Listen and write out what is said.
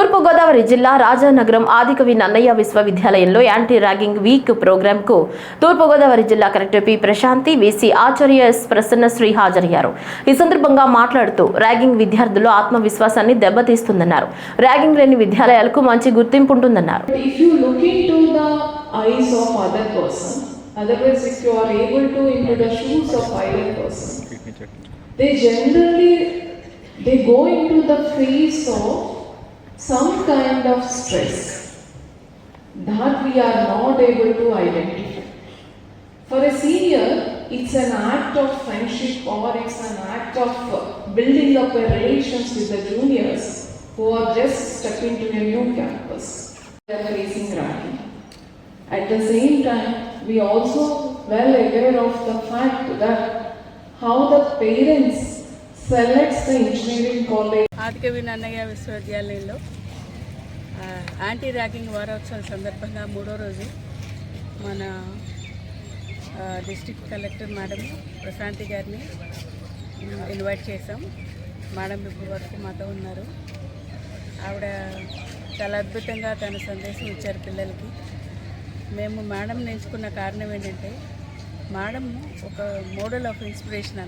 తూర్పుగోదావరి జిల్లా రాజానగరం ఆదికవి నన్నయ్య విశ్వవిద్యాలయంలో anti ragging week ప్రోగ్రామ్కు తూర్పుగోదావరి జిల్లా కలెక్టర్ పి. ప్రశాంతి వీసీ ఆచార్య ఎస్. ప్రసన్నశ్రీ హాజరయ్యారు. ఈ సందర్భంగా మాట్లాడుతూ ర్యాగింగ్ విద్యార్థుల్లో ఆత్మవిశ్వాసాన్ని దెబ్బతీస్తుందన్నారు. ర్యాగింగ్ లేని విద్యాలయాలకు మంచి గుర్తింపు ఉంటుందన్నారు otherwise if you are able to into the shoes of either person, they generally they go into the phase of some kind of stress that we are not able to identify. For a senior, it's an act of friendship or it's an act of building up a relations with the juniors who are just stepping to a new campus. They are facing ragging. At the same time, we also well aware of the fact that how the parents selects the engineering college ఆదికవి నన్నయ్య విశ్వవిద్యాలయంలో anti ragging వారోత్సవం సందర్భంగా మూడో రోజు మన district collector madam Prashanti గారిని invite చేసాం madam ఇప్పుడు వరకు మాతో ఉన్నారు. ఆవిడ చాలా అద్భుతంగా తన సందేశం ఇచ్చారు పిల్లలకి. మేము మేడం నేర్చుకున్న కారణం ఏంటంటే మేడం ఒక మోడల్ ఆఫ్ ఇన్స్పిరేషన్